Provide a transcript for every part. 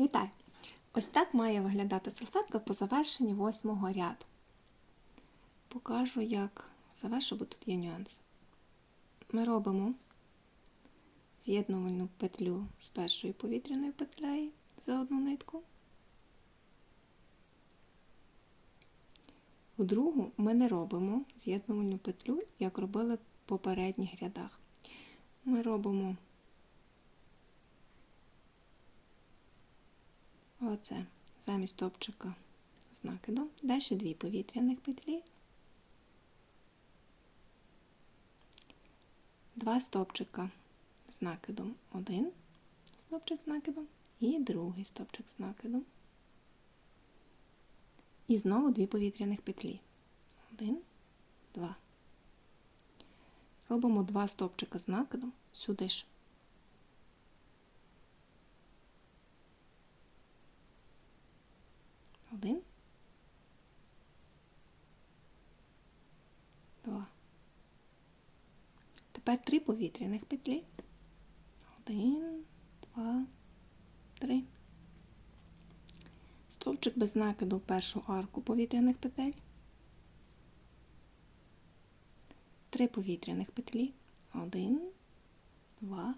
Вітаю! Ось так має виглядати салфетка по завершенні восьмого ряду. Покажу, як завершу, бо тут є нюанс. Ми робимо з'єднувальну петлю з першою повітряною петлею за одну нитку. В другу ми не робимо з'єднувальну петлю, як робили в попередніх рядах. Ми робимо Оце замість топчика з накидом. Далі дві повітряних петлі, два стопчика з накидом, один стопчик з накидом і другий стопчик з накидом. І знову дві повітряних петлі. Один, два. Робимо два стопчика з накидом сюди ж. Один. Два. Тепер три повітряних петлі. Один, два, три. Стовпчик без накиду в першу арку повітряних петель. Три повітряних петлі. Один, два,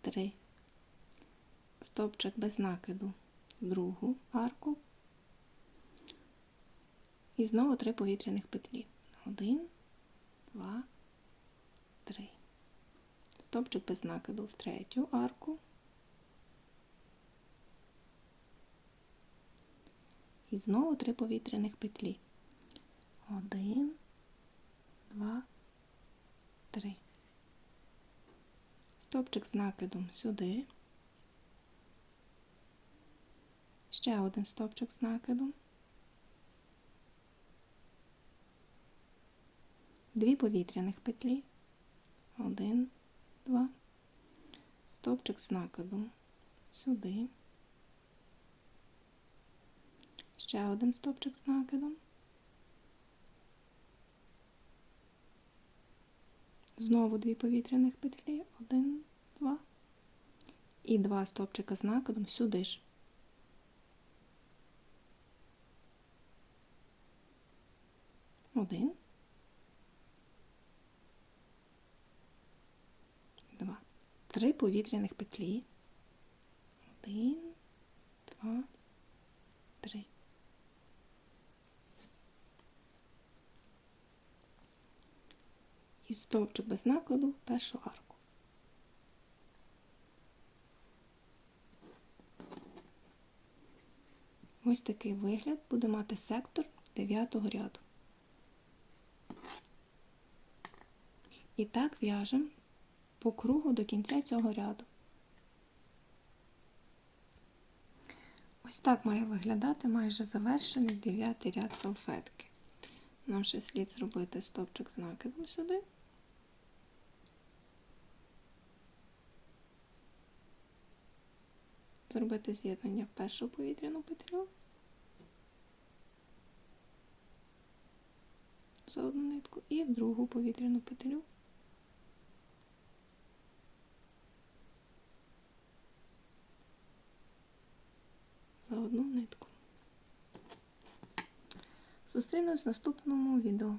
три. Стовпчик без накиду в другу арку і знову три повітряних петлі. Один, два, три. Стопчик без накиду в третю арку. І знову три повітряних петлі. Один, два, три. Стопчик з накидом сюди. Ще один стопчик з накидом. Дві повітряних петлі. Один, два. Стовпчик з накидом сюди. Ще один стовпчик з накидом. Знову дві повітряних петлі. Один, два. І два стовпчика з накидом сюди ж. Один. Два. Три повітряних петлі. Один, два, три. І стовпчик без накладу першу арку. Ось такий вигляд буде мати сектор 9 ряду. І так в'яжемо по кругу до кінця цього ряду. Ось так має виглядати майже завершений дев'ятий ряд салфетки. Нам ще слід зробити стопчик з накидом сюди. Зробити з'єднання в першу повітряну петлю. За одну нитку і в другу повітряну петлю. За одну нитку. Зустрінусь в наступному відео.